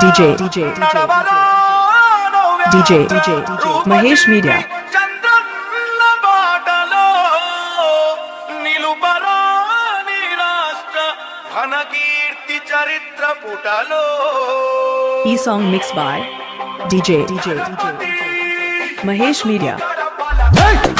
DJ DJ DJ DJ Mahesh Media E song mixed by DJ DJ Mahesh Media. Hey!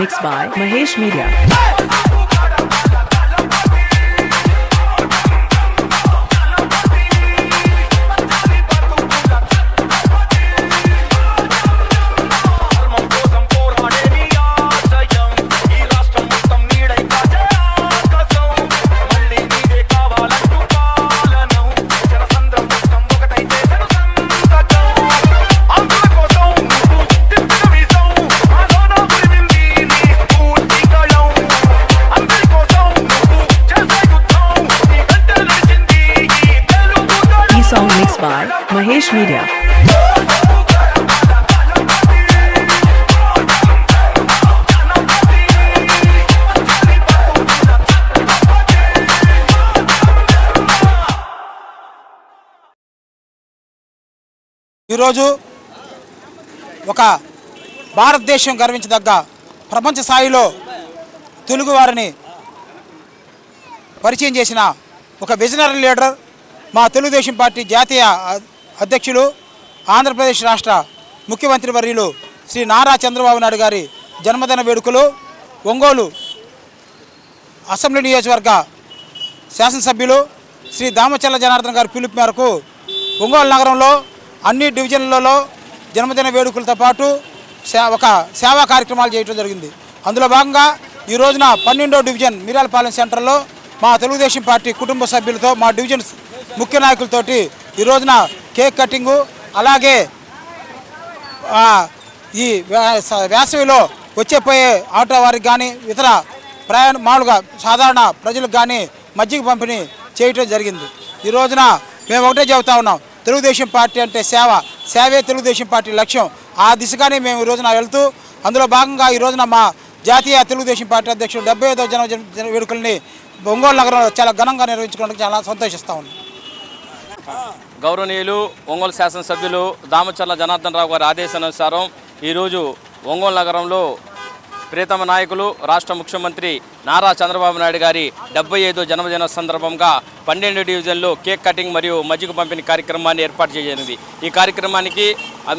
mixed by Mahesh Media by Mahesh Media ఈరోజు ఒక భారతదేశం గర్వించదగ్గ ప్రపంచ స్థాయిలో తెలుగువారిని పరిచయం చేసిన ఒక విజనరీ లీడర్ మా తెలుగుదేశం పార్టీ జాతీయ అధ్యక్షులు ఆంధ్రప్రదేశ్ రాష్ట్ర ముఖ్యమంత్రి వర్యులు శ్రీ నారా చంద్రబాబు నాయుడు గారి జన్మదిన వేడుకలు ఒంగోలు అసెంబ్లీ నియోజకవర్గ శాసనసభ్యులు శ్రీ దామచల్ల జనార్దన్ గారి పిలుపు మేరకు ఒంగోలు నగరంలో అన్ని డివిజన్లలో జన్మదిన వేడుకలతో పాటు సే ఒక సేవా కార్యక్రమాలు చేయడం జరిగింది. అందులో భాగంగా ఈ రోజున పన్నెండో డివిజన్ మీరాలపాలెం సెంటర్లో మా తెలుగుదేశం పార్టీ కుటుంబ సభ్యులతో మా డివిజన్ ముఖ్య నాయకులతోటి ఈ రోజున కేక్ కటింగు అలాగే ఈ వేసవిలో వచ్చే పోయే ఆటో వారికి కానీ ఇతర ప్రయాణ మామూలుగా సాధారణ ప్రజలకు కానీ మజ్జిగ పంపిణీ చేయటం జరిగింది. ఈ రోజున మేము ఒకటే చెబుతా ఉన్నాం. తెలుగుదేశం పార్టీ అంటే సేవ. సేవే తెలుగుదేశం పార్టీ లక్ష్యం. ఆ దిశగానే మేము ఈ రోజున వెళ్తూ అందులో భాగంగా ఈ రోజున మా జాతీయ తెలుగుదేశం పార్టీ అధ్యక్షుడు డెబ్బై ఐదో జన వేడుకల్ని ఒంగోలు నగరంలో చాలా ఘనంగా నిర్వహించుకోవడానికి చాలా సంతోషిస్తా ఉన్నాం. గౌరవనీయులు ఒంగోలు శాసనసభ్యులు దామచర్ల జనార్దన్ రావు గారి ఆదేశానుసారం ఈరోజు ఒంగోలు నగరంలో ప్రీతమ నాయకులు రాష్ట్ర ముఖ్యమంత్రి నారా చంద్రబాబు నాయుడు గారి డెబ్బై ఐదో జన్మదిన సందర్భంగా పన్నెండు డివిజన్లో కేక్ కటింగ్ మరియు మజ్జిగ పంపిణీ కార్యక్రమాన్ని ఏర్పాటు చేయనుంది. ఈ కార్యక్రమానికి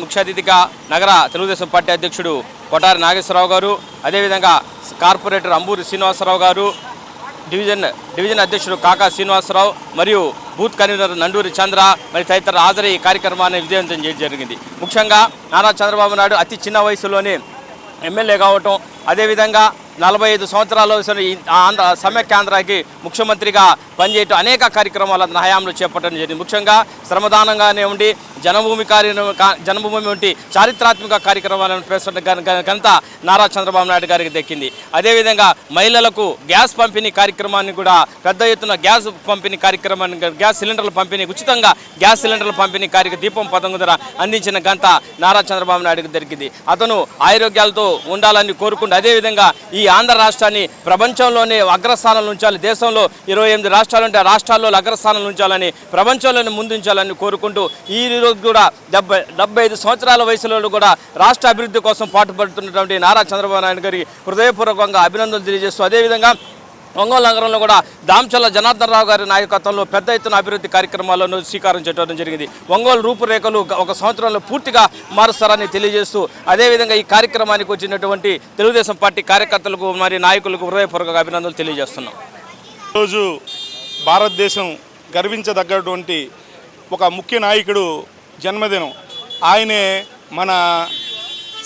ముఖ్య అతిథిగా నగర తెలుగుదేశం పార్టీ అధ్యక్షుడు కొటారి నాగేశ్వరరావు గారు అదేవిధంగా కార్పొరేటర్ అంబూరి శ్రీనివాసరావు గారు డివిజన్ డివిజన్ అధ్యక్షుడు కాకా శ్రీనివాసరావు మరియు బూత్ కన్వీనర్ నండూరి చంద్ర మరి తదితర హాజరై ఈ కార్యక్రమాన్ని విజయవంతం చేయడం జరిగింది. ముఖ్యంగా నారా చంద్రబాబు నాయుడు అతి చిన్న వయసులోనే ఎమ్మెల్యే కావటం అదేవిధంగా నలభై ఐదు సంవత్సరాలు ఆంధ్ర సమైక్యాంధ్రకి ముఖ్యమంత్రిగా పనిచేయటం అనేక కార్యక్రమాలు అతని హయాంలో చేపట్టడం జరిగింది. ముఖ్యంగా శ్రమదానంగానే ఉండి జనభూమి కార్య జనభూమి వంటి చారిత్రాత్మక కార్యక్రమాలను ప్రవేశపెట్టిన ఘనత నారా చంద్రబాబు నాయుడు గారికి దక్కింది. అదేవిధంగా మహిళలకు గ్యాస్ పంపిణీ కార్యక్రమాన్ని కూడా పెద్ద ఎత్తున గ్యాస్ పంపిణీ కార్యక్రమాన్ని గ్యాస్ సిలిండర్ల పంపిణీ ఉచితంగా గ్యాస్ సిలిండర్ల పంపిణీ కార్యక్రమం దీపం పథకం ద్వారా అందించిన ఘనత నారా చంద్రబాబు నాయుడుకి దొరికింది అతను ఆరోగ్యాలతో ఉండాలని కోరుకుంటూ అదేవిధంగా ఈ ఆంధ్ర రాష్ట్రాన్ని ప్రపంచంలోనే అగ్రస్థానంలో ఉంచాలి. దేశంలో ఇరవై ఎనిమిది రాష్ట్రాలు ఉంటే రాష్ట్రాల్లో అగ్రస్థానంలో ఉంచాలని ప్రపంచంలోనే ముందుంచాలని కోరుకుంటూ ఈ రోజు కూడా డెబ్బై డెబ్బై ఐదు సంవత్సరాల వయసులో కూడా రాష్ట్ర అభివృద్ధి కోసం పాటుపడుతున్నటువంటి నారా చంద్రబాబు నాయుడు గారికి హృదయపూర్వకంగా అభినందనలు తెలియజేస్తూ అదేవిధంగా ఒంగోలు నగరంలో కూడా దామచల్ల జనార్దన్ రావు గారి నాయకత్వంలో పెద్ద ఎత్తున అభివృద్ధి కార్యక్రమాలను శ్రీకారం చుట్టడం జరిగింది. ఒంగోలు రూపురేఖలు ఒక సంవత్సరంలో పూర్తిగా మారుస్తారని తెలియజేస్తూ అదేవిధంగా ఈ కార్యక్రమానికి వచ్చినటువంటి తెలుగుదేశం పార్టీ కార్యకర్తలకు మరి నాయకులకు హృదయపూర్వక అభినందనలు తెలియజేస్తున్నాం. ఈరోజు భారతదేశం గర్వించదగ్గటువంటి ఒక ముఖ్య నాయకుడు జన్మదినం. ఆయనే మన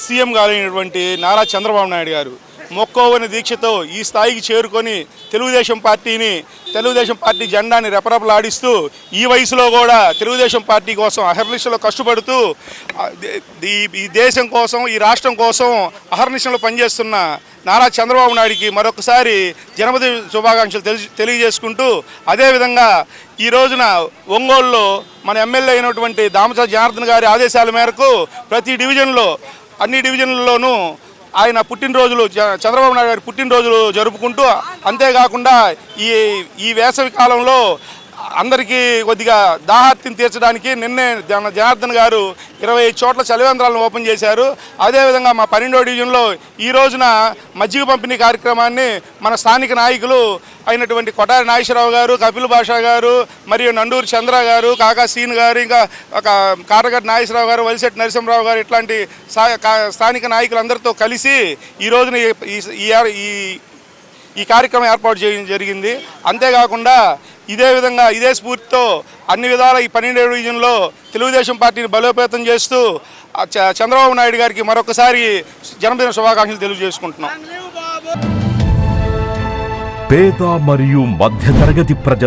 సీఎం గారైనటువంటి నారా చంద్రబాబు నాయుడు గారు. మొక్కోవని దీక్షతో ఈ స్థాయికి చేరుకొని తెలుగుదేశం పార్టీని తెలుగుదేశం పార్టీ జెండాని రెపరెపలాడిస్తూ ఈ వయసులో కూడా తెలుగుదేశం పార్టీ కోసం అహర్నిశలో కష్టపడుతూ ఈ- ఈ దేశం కోసం ఈ రాష్ట్రం కోసం అహర్నిశలో పనిచేస్తున్న నారా చంద్రబాబు నాయుడికి మరొకసారి జన్మదిన శుభాకాంక్షలు తెలి తెలియజేసుకుంటూ అదేవిధంగా ఈ రోజున ఒంగోలులో మన ఎమ్మెల్యే అయినటువంటి దామచ జనార్దన్ గారి ఆదేశాల మేరకు ప్రతి డివిజన్లో అన్ని డివిజన్లలోనూ ఆయన పుట్టినరోజులు చంద్రబాబు నాయుడు గారి పుట్టినరోజులు జరుపుకుంటూ అంతేకాకుండా ఈ ఈ వేసవి కాలంలో అందరికీ కొద్దిగా దాహార్తిని తీర్చడానికి నిన్నే జన జనార్దన్ గారు ఇరవై ఐదు చోట్ల చలివేంద్రాలను ఓపెన్ చేశారు. అదేవిధంగా మా పన్నెండో డివిజన్లో ఈ రోజున మజ్జిగ పంపిణీ కార్యక్రమాన్ని మన స్థానిక నాయకులు అయినటువంటి కొటారి నాగేశ్వరరావు గారు కపిల్ భాషా గారు మరియు నండూరు చంద్ర గారు కాకా సీన్ గారు ఇంకా ఒక కారగడ్డ నాగేశ్వరరావు గారు వలిశెట్టి నరసింహరావు గారు ఇట్లాంటి సా- కా- స్థానిక నాయకులందరితో కలిసి ఈ రోజున ఈ- ఈ ఈ కార్యక్రమం ఏర్పాటు చేయడం జరిగింది. అంతేకాకుండా ఇదే విధంగా ఇదే స్ఫూర్తితో అన్ని విధాల ఈ పన్నెండేడు డివిజన్లో తెలుగుదేశం పార్టీని బలోపేతం చేస్తూ చంద్రబాబు నాయుడు గారికి మరొకసారి జన్మదిన శుభాకాంక్షలు తెలియజేసుకుంటున్నాం. పేద మరియు మధ్యతరగతి ప్రజల